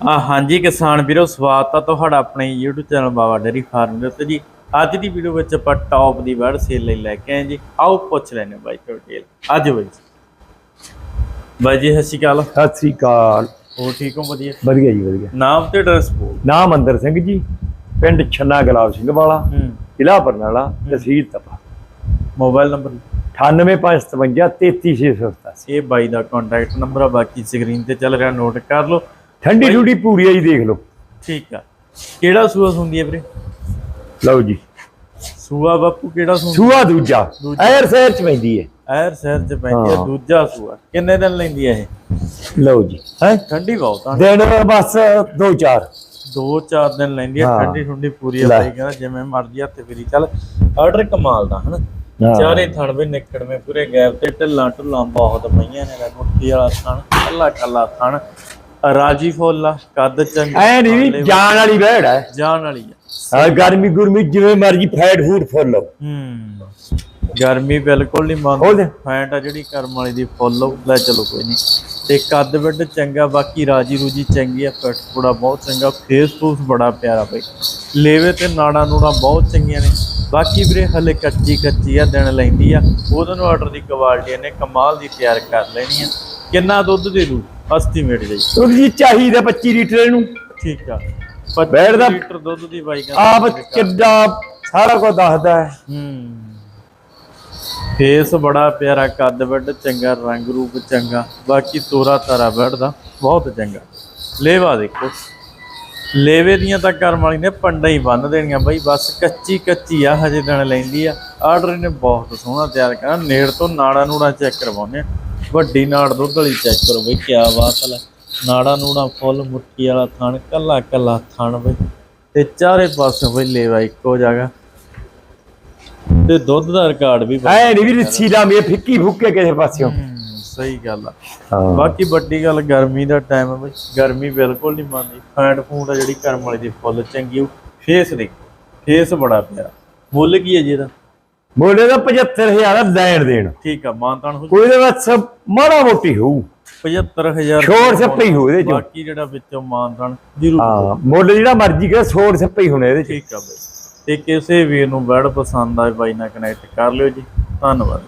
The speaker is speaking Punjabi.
ਆ ਹਾਂਜੀ ਕਿਸਾਨ ਵੀਰੋ ਸਵਾਗਤ ਆ ਤੁਹਾਡਾ ਆਪਣੇ YouTube channel Baba dairy farm ਦੇ ਉੱਤੇ ਜੀ। ਅੱਜ ਦੀ ਵੀਡੀਓ ਵਿੱਚ ਆਪਾਂ ਟੌਪ ਦੀ ਵਰਡ ਸੇਲ ਲਈ ਲੈ ਕੇ ਆਏ ਜੀ। ਆਓ ਪੁੱਛ ਲੈਣੇ ਬਾਈ ਤੋਂ ਡਿਟੇਲ ਅੱਜ ਬਾਈ ਜੀ। ਬਾਈ ਜੀ ਸਤਿ ਸ਼੍ਰੀ ਅਕਾਲ। ਸਤਿ ਸ੍ਰੀ ਅਕਾਲ। ਹੋਰ ਠੀਕ ਹੋ? ਵਧੀਆ। ਵਧੀਆ ਜੀ ਵਧੀਆ। ਨਾਮ ਤੇ ਐਡਰੈਸ ਬੋਲ ਨਾਮ ਅੰਦਰ ਸਿੰਘ ਜੀ ਪਿੰਡ ਛੰਨਾ ਗੁਲਾਬ ਸਿੰਘ ਵਾਲਾ ਹੂੰ। ਜ਼ਿਲ੍ਹਾ ਬਰਨਾਲਾ ਤਹਿਸੀਲ ਤਪਾ। ਮੋਬਾਈਲ ਨੰਬਰ 98557 33687 ਇਹ ਬਾਈ ਦਾ ਕੰਟੈਕਟ ਨੰਬਰ ਆ ਬਾਕੀ ਸਕਰੀਨ ਤੇ ਚੱਲ ਰਿਹਾ ਨੋਟ ਕਰ ਲਓ। ਠੰਡੀ ਠੁੰਡੀ ਪੂਰੀ ਆ ਜੀ ਦੇਖ ਲਓ। ਠੀਕ ਆ। ਕਿਹੜਾ ਸੂਆ ਹੁੰਦੀ ਹੈ ਵੀਰੇ? ਲਓ ਜੀ। ਸੂਆ ਬਾਪੂ ਕਿਹੜਾ ਸੂਆ ਸੂਆ ਦੂਜਾ। ਐਰ ਸ਼ਹਿਰ ਚ ਪੈਂਦੀ ਹੈ। ਐਰ ਸ਼ਹਿਰ ਚ ਪੈਂਦੀ ਹੈ। ਦੂਜਾ ਸੂਆ। ਕਿੰਨੇ ਦਿਨ ਲੈਂਦੀ ਹੈ ਇਹ? ਲਓ ਜੀ। ਹੈ? ਠੰਡੀ ਬਹੁਤ ਆ। ਦਿਨ ਬਸ ਦੋ ਚਾਰ। ਦੋ ਚਾਰ ਦਿਨ ਲੈਂਦੀ ਹਾਂ। ਠੰਡੀ ਠੰਡੀ ਪੂਰੀ ਆ। ਬਾਈ ਕਹਿੰਦਾ ਜਿਵੇਂ ਮਰਜ਼ੀ ਹੱਥ ਫੇਰੀ ਚੱਲ। ਆਰਡਰ ਕਮਾਲ ਦਾ ਹਨਾ। ਚਾਰੇ ਥਣ ਵੀ ਨਿਕੜਵੇਂ ਪੂਰੇ ਗੈਪ ਤੇ ਢਿੱਲਾਂ ਢੁੱਲਾਂ ਬਹੁਤ ਪਈਆਂ ਨੇ ਮੁੱਠੀ ਵਾਲਾ ਥਣ ਕੱਲਾ ਕੱਲਾ ਥਣ। ਰਾਜੀ ਫੁੱਲ ਆ ਕੱਦ ਚੰਗਾ। ਐ ਨਹੀਂ ਜਾਨ ਵਾਲੀ ਬਹਿੜ ਹੈ। ਜਾਨ ਵਾਲੀ ਆ। ਗਰਮੀ ਗੁਰਮੀ ਜਿਵੇਂ ਮਰਜ਼ੀ ਫੈਟ ਫੂਡ ਫੁੱਲ ਹੂੰ। ਗਰਮੀ ਬਿਲਕੁਲ ਨਹੀਂ ਮੰਨਦੀ। ਫੈਂਟ ਆ ਜਿਹੜੀ ਕਰਮ ਵਾਲੀ ਦੀ ਫੁੱਲ ਲੈ ਚਲੋ ਕੋਈ ਨਹੀਂ ਤੇ ਕੱਦ ਵੱਡ ਚੰਗਾ ਬਾਕੀ ਰਾਜੀ ਰੂਜੀ ਚੰਗੀ ਆ ਫਿੱਟ ਪੂੜਾ ਬਹੁਤ ਚੰਗਾ। ਫੇਸ ਫੂਸ ਬੜਾ ਪਿਆਰਾ ਬਈ। ਲੇਵੇ ਤੇ ਨਾੜਾ ਨੂੜਾ ਬਹੁਤ ਚੰਗੀਆਂ ਨੇ। ਬਾਕੀ ਵੀਰੇ ਹਲੇ ਕੱਚੀ ਕੱਚੀ ਆ ਦਿਨ ਲੈਂਦੀ ਆ। ਉਹਦੇ ਨੂੰ ਆਰਡਰ ਦੀ ਕੁਆਲਿਟੀ ਇਹਨੇ ਕਮਾਲ ਦੀ ਤਿਆਰ ਕਰ ਲੈਣੀ ਆ। ਕਿੰਨਾ ਦੁੱਧ ਦੇ ਦੂ? ਐਸਟੀਮੇਟ ਜੀ ਉਹ ਜੀ ਚਾਹੀਦਾ 25 ਲੀਟਰ ਇਹਨੂੰ। ਠੀਕ ਆ ਬੈਠ 25 ਦਾ- ਲੀਟਰ ਦੁੱਧ ਦੀ ਬਾਈ ਆਪ ਕਿੱਡਾ ਸਾਰਾ ਕੁਝ ਦੱਸਦਾ ਹੈ ਹੂੰ ਫੇਸ ਬੜਾ ਪਿਆਰਾ ਕੱਦ ਵੱਡ ਚੰਗਾ ਰੰਗ ਰੂਪ ਚੰਗਾ ਬਾਕੀ ਤੋਰਾ ਤਾਰਾ ਵੱਡਦਾ ਬਹੁਤ ਚੰਗਾ ਲੇਵਾ ਦੇਖੋ ਲੇਵੇ ਦੀਆਂ ਤਾਂ ਕਰਮ ਵਾਲੀ ਨੇ ਪੰਡਾ ਹੀ ਬੰਨ ਦੇਣੀਆਂ ਬਾਈ ਬਸ ਕੱਚੀ ਕੱਚੀ ਆ ਹਜੇ ਦਿਨ ਲੈਂਦੀ ਆ ਆਰਡਰ ਨੇ ਬਹੁਤ ਸੋਹਣਾ ਤਿਆਰ ਕਰਾ ਨੇੜ ਤੋਂ ਨਾੜਾ ਨੂੜਾ ਚੈੱਕ ਕਰਵਾਉਣੇ ਆ ਵੱਡੀ ਨਾੜ ਦੁੱਧ ਵਾਲੀ ਚੈੱਕ ਕਰੋ ਬਈ ਕੀ ਬਾਤ ਹੈ ਨਾੜਾ ਨੂੜਾ ਫੁੱਲ ਮੁੱਠੀ ਵਾਲਾ ਥਣ ਕੱਲਾ ਕੱਲਾ ਥਣ ਬਈ। ਤੇ ਚਾਰੇ ਪਾਸੇ ਬਈ ਲੇਵਾ ਇੱਕੋ ਜਗ੍ਹਾ। ਤੇ ਦੁੱਧ ਦਾ ਰਿਕਾਰਡ ਵੀ ਐ ਨਹੀਂ ਵੀ ਰੱਸੀ ਦਾ ਮੇ ਫਿੱਕੀ ਫੁੱਕੇ ਕਿਸੇ ਪਾਸਿਓਂ। ਸਹੀ ਗੱਲ ਆ। ਬਾਕੀ ਵੱਡੀ ਗੱਲ ਗਰਮੀ ਦਾ ਟਾਈਮ ਹੈ ਬਈ। ਗਰਮੀ ਬਿਲਕੁਲ ਨਹੀਂ ਮੰਨਦੀ। ਫੈਂਟ ਫੂਡ ਆ ਜਿਹੜੀ ਕਰਮ ਵਾਲੀ ਦੀ ਫੁੱਲ ਚੰਗੀ ਉਹ ਫੇਸ ਦੇ ਫੇਸ ਬੜਾ ਪਿਆਰਾ। ਮੁੱਲ ਕੀ ਹੈ ਜੀ ਇਹਦਾ? ਮੋਢੇ ਦਾ 75000 ਲੈਣ ਦੇਣ। ਠੀਕ ਆ ਮਾਨਤਾਨ ਹੋ ਕੋਈ ਦੇ ਬਸ ਮਾੜਾ ਮੋਟੀ ਹੋਊ। 75000 ਛੋੜ ਛੱਪੇ ਹੀ ਇਹਦੇ ਚੋਂ। ਬਾਕੀ ਜਿਹੜਾ ਵਿੱਚੋਂ ਮਾਨਤਾਨ ਜ਼ਰੂਰ ਹਾਂ ਮੁੱਲ ਜਿਹੜਾ ਮਰਜ਼ੀ ਕਰੇ ਛੋੜ ਹੀ ਹੋਣੇ ਇਹਦੇ ਚ। ਠੀਕ ਆ ਬਈ। ਤੇ ਕਿਸੇ ਵੀਰ ਨੂੰ ਬੈਡ ਪਸੰਦ ਆਏ ਬਾਈ ਨਾਲ ਕਨੈਕਟ ਕਰ ਲਿਓ ਜੀ। ਧੰਨਵਾਦ।